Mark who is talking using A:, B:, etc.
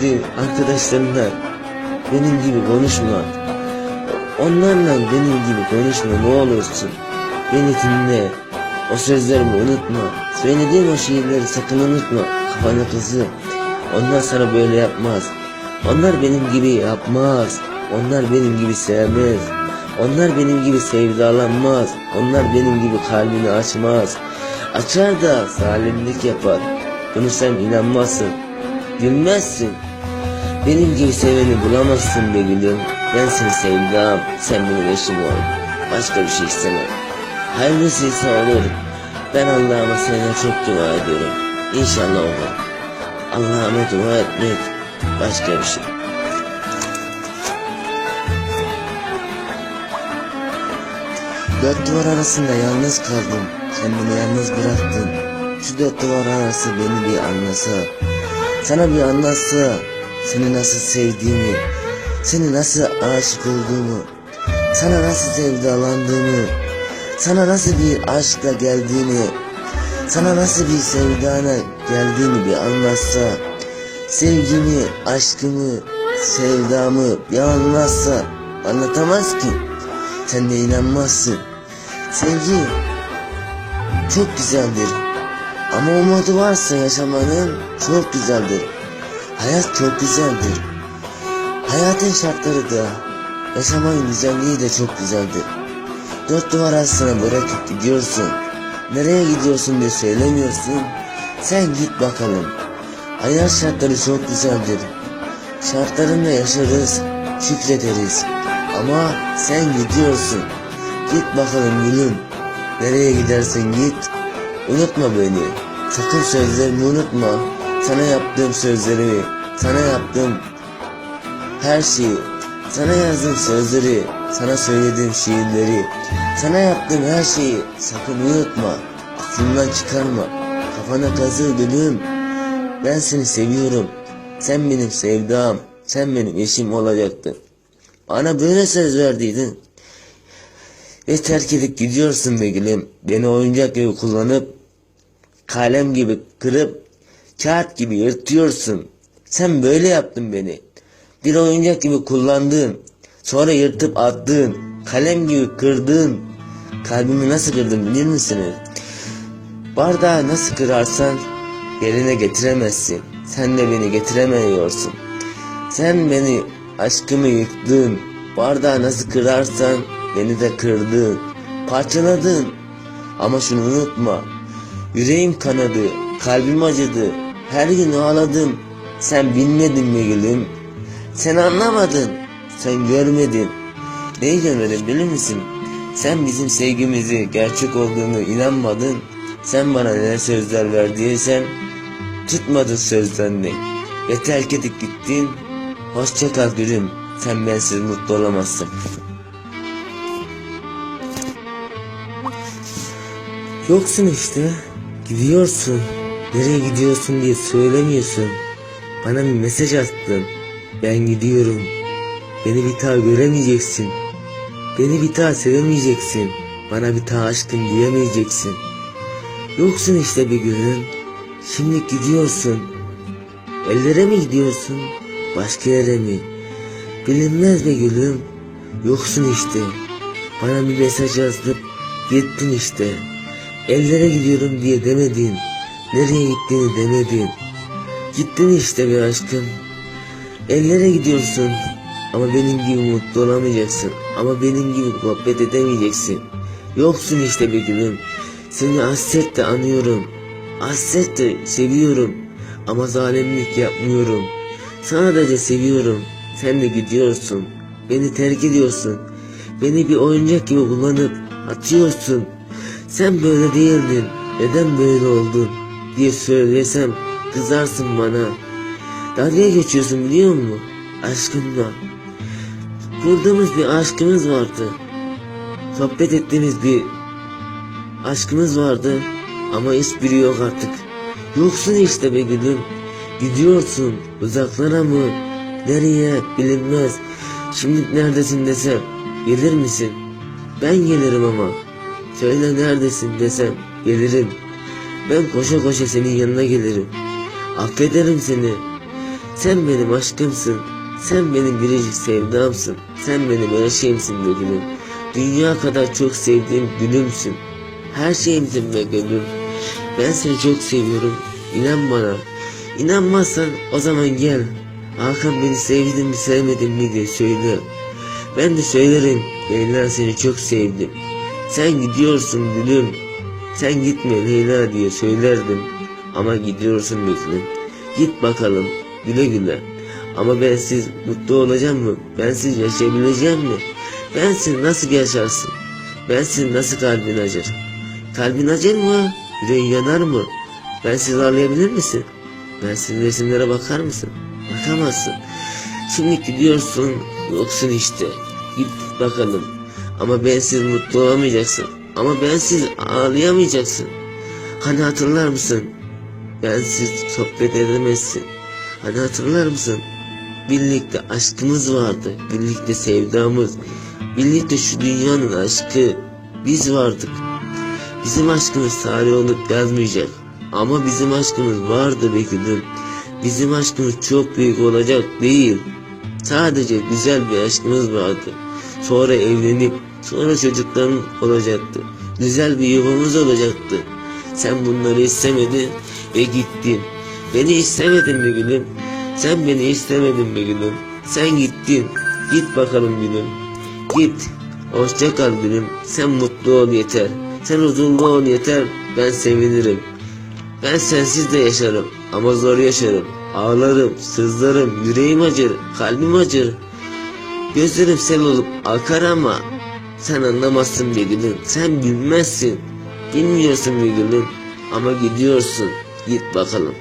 A: gittiğin arkadaşlarınla benim gibi konuşma. Onlarla benim gibi konuşma ne olursun. Beni dinle. O sözlerimi unutma. Söylediğim o şiirleri sakın unutma. Kafana kızı. Onlar sana böyle yapmaz. Onlar benim gibi yapmaz. Onlar benim gibi sevmez. Onlar benim gibi sevdalanmaz. Onlar benim gibi kalbini açmaz. Açar da zalimlik yapar. Bunu sen inanmazsın. Bilmezsin. Benim gibi seveni bulamazsın be gülüm. Ben seni sevdam. Sen benim eşim ol. Başka bir şey istemem. Hayırlısıysa olur. Ben Allah'ıma seninle çok dua ediyorum. İnşallah olur. Allah'ıma dua etmek başka bir şey. Dört duvar arasında yalnız kaldım. Beni yalnız bıraktın. Şu dört duvar arası beni bir anlasa. Sana bir anlatsa. Seni nasıl sevdiğimi. Seni nasıl aşık olduğumu. Sana nasıl sevdalandığımı. Sana nasıl bir aşkla geldiğini. Sana nasıl bir sevdana geldiğini bir anlatsa. Sevgimi, aşkımı, sevdamı bir anlatsa. Anlatamaz ki. Sen de inanmazsın. Sevgi çok güzeldir. Ama umudu varsa yaşamanın çok güzeldir. Hayat çok güzeldir. Hayatın şartları da yaşamanın güzelliği de çok güzeldir. Dört duvar arasına bırakıp gidiyorsun. Nereye gidiyorsun diye söylemiyorsun. Sen git bakalım. Hayat şartları çok güzeldir. Şartlarında yaşarız, şükrederiz. Ama sen gidiyorsun. Git bakalım gülüm. Nereye gidersen git. Unutma beni. Sakın sözlerimi unutma. Sana yaptığım sözleri, sana yaptığım her şeyi, sana yazdığım sözleri, sana söylediğim şiirleri, sana yaptığım her şeyi sakın unutma. Aklından çıkarma. Kafana kazı gülüm. Ben seni seviyorum. Sen benim sevdam. Sen benim eşim olacaktın. Bana böyle söz verdiydin. Ve terk edip gidiyorsun be gülüm. Beni oyuncak gibi kullanıp kalem gibi kırıp kağıt gibi yırtıyorsun. Sen böyle yaptın beni. Bir oyuncak gibi kullandın. Sonra yırtıp attın. Kalem gibi kırdın. Kalbimi nasıl kırdın bilir misiniz? Bardağı nasıl kırarsan yerine getiremezsin. Sen de beni getiremiyorsun. Sen beni aşkımı yıktın. Bardağı nasıl kırarsan beni de kırdın. Parçaladın. Ama şunu unutma. Yüreğim kanadı, kalbim acıdı. Her gün ağladım. Sen bilmedin mi gülüm? Sen anlamadın. Sen görmedin. Neyi görmedin bilir misin? Sen bizim sevgimizi gerçek olduğunu inanmadın. Sen bana ne sözler verdiysen tutmadın sözlerini. Ve terk edip gittin. Hoşça kal gülüm. Sen bensiz mutlu olamazsın. Yoksun işte. Gidiyorsun. Nereye gidiyorsun diye söylemiyorsun. Bana bir mesaj attın. Ben gidiyorum. Beni bir daha göremeyeceksin. Beni bir daha sevemeyeceksin. Bana bir daha aşkım diyemeyeceksin. Yoksun işte bir günün. Şimdi gidiyorsun. Ellere mi gidiyorsun? Başka yere mi? Bilinmez be gülüm. Yoksun işte. Bana bir mesaj yazdıp gittin işte. Ellere gidiyorum diye demedin. Nereye gittiğini demedin. Gittin işte bir aşkım. Ellere gidiyorsun. Ama benim gibi mutlu olamayacaksın. Ama benim gibi muhabbet edemeyeceksin. Yoksun işte bir gülüm. Seni hasretle anıyorum. Hasretle seviyorum. Ama zalimlik yapmıyorum. Sadece seviyorum. Sen de gidiyorsun. Beni terk ediyorsun. Beni bir oyuncak gibi kullanıp atıyorsun. Sen böyle değildin. Neden böyle oldun? Diye söylesem kızarsın bana. Dalga geçiyorsun biliyor musun? Aşkımla. Kurduğumuz bir aşkımız vardı. Sohbet ettiğimiz bir aşkımız vardı. Ama hiçbiri yok artık. Yoksun işte be gülüm. Gidiyorsun uzaklara mı? Nereye bilinmez. Şimdi neredesin desem gelir misin? Ben gelirim ama. Söyle neredesin desem gelirim. Ben koşa koşa senin yanına gelirim. Affederim seni. Sen benim aşkımsın. Sen benim biricik sevdamsın. Sen benim her şeyimsin be gülüm. Dünya kadar çok sevdiğim gülümsün. Her şeyimsin be gülüm. Ben seni çok seviyorum. İnan bana. İnanmazsan o zaman gel. Hakan beni sevdin mi sevmedin mi diye söyle. Ben de söylerim. Leyla seni çok sevdim. Sen gidiyorsun gülüm. Sen gitme Leyla diye söylerdim. Ama gidiyorsun gülüm. Git bakalım güle güle. Ama bensiz mutlu olacağım mı? Bensiz yaşayabileceğim mi? Bensiz nasıl yaşarsın? Bensiz nasıl kalbin acır? Kalbin acır mı? Yüreğin yanar mı? Bensiz ağlayabilir misin? Bensiz resimlere bakar mısın? Bakamazsın. Şimdi gidiyorsun yoksun işte. Git bakalım. Ama bensiz mutlu olamayacaksın. Ama bensiz ağlayamayacaksın. Hani hatırlar mısın? Bensiz sohbet edemezsin. Hani hatırlar mısın? Birlikte aşkımız vardı. Birlikte sevdamız. Birlikte şu dünyanın aşkı. Biz vardık. Bizim aşkımız tarih olup yazmayacak. Ama bizim aşkımız vardı be gülüm. Bizim aşkımız çok büyük olacak değil. Sadece güzel bir aşkımız vardı. Sonra evlenip sonra çocukların olacaktı. Güzel bir yuvamız olacaktı. Sen bunları istemedin ve gittin. Beni istemedin mi gülüm? Sen beni istemedin be gülüm. Sen gittin. Git bakalım gülüm. Git. Hoşça kal gülüm. Sen mutlu ol yeter. Sen huzurlu ol yeter. Ben sevinirim. Ben sensiz de yaşarım. Ama zor yaşarım. Ağlarım, sızlarım, yüreğim acır, kalbim acır. Gözlerim sel olup akar ama sen anlamazsın be gülüm. Sen bilmezsin. Bilmiyorsun be gülüm. Ama gidiyorsun. Git bakalım.